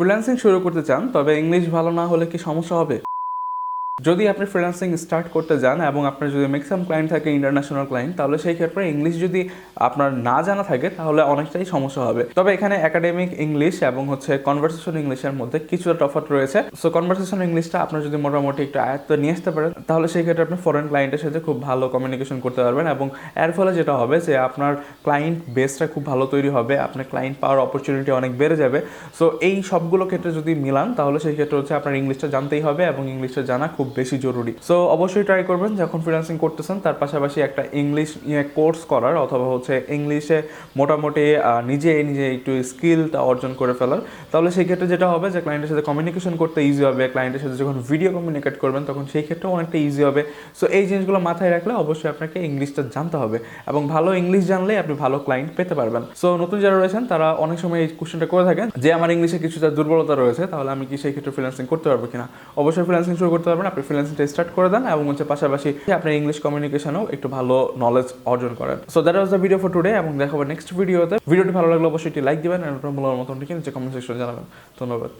Freelancing শুরু করতে চান তবে ইংলিশ ভালো না হলে কি সমস্যা হবে? যদি আপনি ফ্রিল্যান্সিং স্টার্ট করতে যান এবং আপনার যদি ম্যাক্সিমাম ক্লায়েন্ট থাকে ইন্টারন্যাশনাল ক্লায়েন্ট তাহলে সেই ক্ষেত্রে ইংলিশ যদি আপনার না জানা থাকে, তাহলে অনেকটাই সমস্যা হবে। তবে এখানে একাডেমিক ইংলিশ এবং হচ্ছে কনভারসেশন ইংলিশের মধ্যে কিছুটা তফাৎ রয়েছে। সো কনভারসেশন ইংলিশটা আপনার যদি মোটামুটি একটু আয়ত্ত নিয়ে আসতে পারেন, তাহলে সেই ক্ষেত্রে আপনি ফরেন ক্লায়েন্টের সাথে খুব ভালো কমিউনিকেশন করতে পারবেন এবং এর ফলে যেটা হবে যে আপনার ক্লায়েন্ট বেসটা খুব ভালো তৈরি হবে, আপনার ক্লায়েন্ট পাওয়ার অপরচুনিটি অনেক বেড়ে যাবে। সো এই সবগুলো ক্ষেত্রে যদি মিলান, তাহলে সেই ক্ষেত্রে হচ্ছে আপনার ইংলিশটা জানতেই হবে এবং ইংলিশটা জানা খুব বেশি জরুরি। সো অবশ্যই ট্রাই করবেন, যখন ফ্রিল্যান্সিং করতেছেন, তার পাশাপাশি একটা ইংলিশ নিয়ে কোর্স করার অথবা হচ্ছে ইংলিশে মোটামুটি নিজে নিজে একটু স্কিলটা অর্জন করে ফেলার। তাহলে সেই ক্ষেত্রে যেটা হবে যে ক্লায়েন্টের সাথে কমিউনিকেশন করতে ইজি হবে ক্লায়েন্টের সাথে যখন ভিডিও কমিউনিকেট করবেন, তখন সেই ক্ষেত্রে অনেকটা ইজি হবে। সো এই জিনিসগুলো মাথায় রাখলে অবশ্যই আপনাকে ইংলিশটা জানতে হবে এবং ভালো ইংলিশ জানলে আপনি ভালো ক্লায়েন্ট পেতে পারবেন। সো নতুন যারা রয়েছেন, তারা অনেক সময় এই কোশ্চেনটা করে থাকেন, যে আমার ইংলিশে কিছুটা দুর্বলতা রয়েছে, তাহলে আমি কি সেই ক্ষেত্রে ফ্রিল্যান্সিং করতে পারব কিনা? অবশ্যই ফ্রিল্যান্সিং শুরু করতে পারবেন আপনি ফ্রিল্যান্সিংটা স্টার্ট করে দেন এবং হচ্ছে পাশাপাশি আপনার ইংলিশ কমিউনিকেশনও একটু ভালো নলেজ অর্জন করেন। So that was the video for today এবং দেখাবো নেক্সট ভিডিওতে ভিডিওটি ভালো লাগলে অবশ্যই একটি লাইক দিবেন এবং মূল্যের মতন ঠিক নিচে কমেন্ট সেকশনে জানাবেন। ধন্যবাদ।